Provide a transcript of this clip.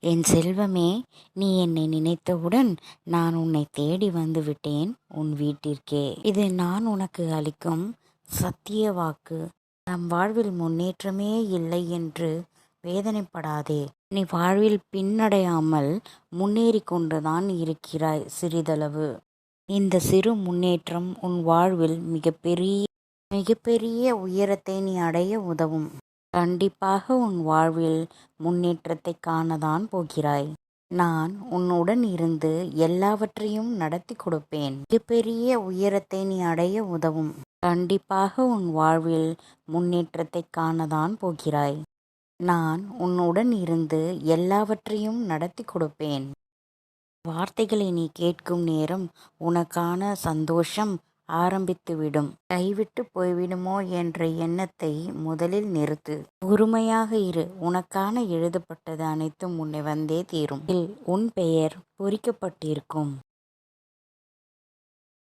என் செல்வமே நீ என்னை நினைத்தவுடன் நான் உன்னை தேடி வந்து விட்டேன் உன் வீட்டிற்கே. இது நான் உனக்கு அளிக்கும் சத்திய வாக்கு. நம் வாழ்வில் முன்னேற்றமே இல்லை என்று வேதனைப்படாதே. நீ வாழ்வில் பின்னடையாமல் முன்னேறி கொண்டுதான் இருக்கிறாய் சிறிதளவு. இந்த சிறு முன்னேற்றம் உன் வாழ்வில் மிகப்பெரிய மிகப்பெரிய உயரத்தை நீ அடைய உதவும். கண்டிப்பாக உன் வாழ்வில் முன்னேற்றத்தை காணதான் போகிறாய். நான் உன்னுடன் இருந்து எல்லாவற்றையும் நடத்தி கொடுப்பேன். மிகப்பெரிய உயரத்தை நீ அடைய உதவும். கண்டிப்பாக உன் வாழ்வில் முன்னேற்றத்தை காணதான் போகிறாய். நான் உன்னுடன் இருந்து எல்லாவற்றையும் நடத்தி கொடுப்பேன். வார்த்தைகளை நீ கேட்கும் நேரம் உனக்கான சந்தோஷம் ஆரம்பித்துவிடும் கைவிட்டு போய்விடுமோ என்ற எண்ணத்தை முதலில் நிறுத்து. பொறுமையாக இரு. உனக்கான எழுதப்பட்டது அனைத்தும் உன்னை வந்தே தீரும். இதில் உன் பெயர் பொறிக்கப்பட்டிருக்கும்.